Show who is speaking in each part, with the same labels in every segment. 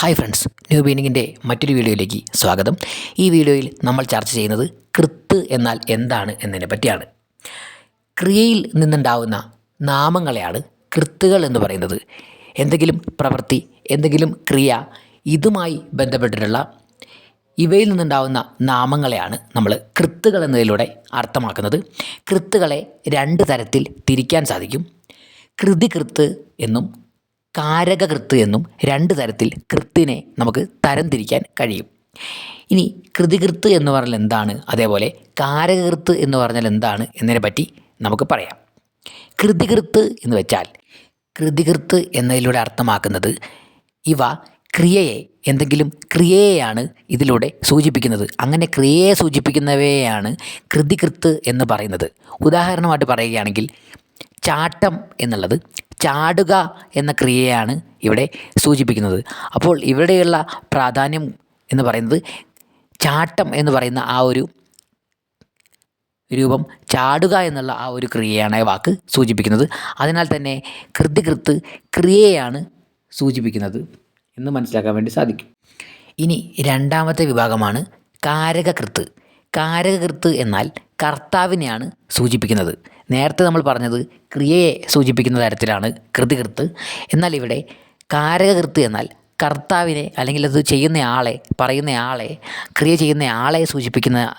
Speaker 1: Hi friends new ബീനിങ്ങിന്റെ മറ്റൊരു വീഡിയോയിലേക്ക് സ്വാഗതം. ഈ വീഡിയോയിൽ നമ്മൾ ചർച്ച ചെയ്യുന്നത് കൃത്ത് എന്നാൽ എന്താണ് എന്നതിനെ പറ്റിയാണ്. ക്രിയയിൽ നിന്നുണ്ടാവുന്ന നാമങ്ങളെയാണ് കൃത്തുകൾ എന്ന് പറയുന്നത്. എന്തെങ്കിലും പ്രവൃത്തി എന്തെങ്കിലും ക്രിയ ഇതുമായി ബന്ധപ്പെട്ടിട്ടുള്ള ഇവയിൽ നിന്നുണ്ടാവുന്ന നാമങ്ങളെയാണ് നമ്മൾ കൃത്തുകൾ എന്നതിലൂടെ അർത്ഥമാക്കുന്നത്. കൃത്തുകളെ രണ്ട് തരത്തിൽ തിരിക്കാൻ സാധിക്കും. കൃതികൃത്ത് എന്നും കാരകകൃത്ത് എന്നും രണ്ട് തരത്തിൽ കൃത്തിനെ നമുക്ക് തരംതിരിക്കാൻ കഴിയും. ഇനി കൃതികൃത്ത് എന്ന് പറഞ്ഞാൽ എന്താണ്? അതേപോലെ കാരകകൃത്ത് എന്ന് പറഞ്ഞാൽ എന്താണ്? എന്നതിനെ പറ്റി നമുക്ക് പറയാം. കൃതികൃത്ത് എന്ന് വെച്ചാൽ കൃതികൃത്ത് എന്നതിലൂടെ അർത്ഥമാക്കുന്നത് ഇവ ക്രിയയെ എന്തെങ്കിലും ക്രിയയെയാണ് ഇതിലൂടെ സൂചിപ്പിക്കുന്നത്. അങ്ങനെ ക്രിയയെ സൂചിപ്പിക്കുന്നവയെയാണ് കൃതികൃത്ത് എന്ന് പറയുന്നത്. ഉദാഹരണമായിട്ട് പറയുകയാണെങ്കിൽ ചാട്ടം എന്നുള്ളത് ചാടുക എന്ന ക്രിയയാണ് ഇവിടെ സൂചിപ്പിക്കുന്നത്. അപ്പോൾ ഇവിടെയുള്ള പ്രാധാന്യം എന്ന് പറയുന്നത് ചാട്ടം എന്ന് പറയുന്ന ആ ഒരു രൂപം ചാടുക എന്നുള്ള ആ ഒരു ക്രിയയാണ് വാക്ക് സൂചിപ്പിക്കുന്നത്. അതിനാൽ തന്നെ കൃതികൃത്ത് ക്രിയയാണ് സൂചിപ്പിക്കുന്നത് എന്ന് മനസ്സിലാക്കാൻ വേണ്ടി സാധിക്കും. ഇനി രണ്ടാമത്തെ വിഭാഗമാണ് കാരകകൃത്ത്. കാരകകൃത്ത് എന്നാൽ കർത്താവിനെയാണ് സൂചിപ്പിക്കുന്നത്. നേരത്തെ നമ്മൾ പറഞ്ഞത് ക്രിയയെ സൂചിപ്പിക്കുന്ന തരത്തിലാണ് കൃതികൃത്ത്. എന്നാൽ ഇവിടെ കാരകകൃത്ത് എന്നാൽ കർത്താവിനെ അല്ലെങ്കിൽ അത് ചെയ്യുന്ന ആളെ പറയുന്ന ആളെ ക്രിയ ചെയ്യുന്ന ആളെ സൂചിപ്പിക്കുന്ന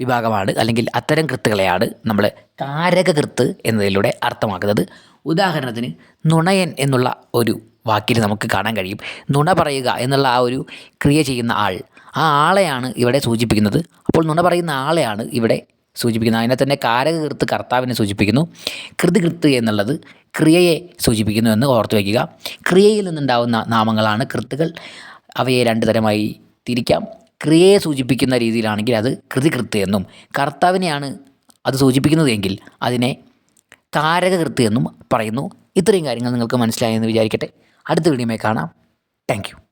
Speaker 1: വിഭാഗമാണ് അല്ലെങ്കിൽ അത്തരം കൃത്തുകളെയാണ് നമ്മൾ കാരകകൃത്ത് എന്നതിലൂടെ അർത്ഥമാക്കുന്നത്. ഉദാഹരണത്തിന് നുണയൻ എന്നുള്ള ഒരു വാക്കിൽ നമുക്ക് കാണാൻ കഴിയും. നുണ പറയുക എന്നുള്ള ആ ഒരു ക്രിയ ചെയ്യുന്ന ആൾ ആ ആളെയാണ് ഇവിടെ സൂചിപ്പിക്കുന്നത്. അപ്പോൾ നുണ പറയുന്ന ആളെയാണ് ഇവിടെ സൂചിപ്പിക്കുന്നത്. അതിനെ തന്നെ കാരകകൃത്ത് കർത്താവിനെ സൂചിപ്പിക്കുന്നു. കൃതികൃത്ത് എന്നുള്ളത് ക്രിയയെ സൂചിപ്പിക്കുന്നു എന്ന് ഓർത്തു വയ്ക്കുക. ക്രിയയിൽ നിന്നുണ്ടാവുന്ന നാമങ്ങളാണ് കൃത്തുകൾ. അവയെ രണ്ട് തരമായി തിരിക്കാം. ക്രിയയെ സൂചിപ്പിക്കുന്ന രീതിയിലാണെങ്കിൽ അത് കൃതികൃത്ത് എന്നും കർത്താവിനെയാണ് അത് സൂചിപ്പിക്കുന്നതെങ്കിൽ അതിനെ കാരകകൃത്ത് എന്നും പറയുന്നു. ഇത്രയും കാര്യങ്ങൾ നിങ്ങൾക്ക് മനസ്സിലായെന്ന് വിചാരിക്കട്ടെ. അടുത്ത വീഡിയോയിൽ കാണാം. താങ്ക്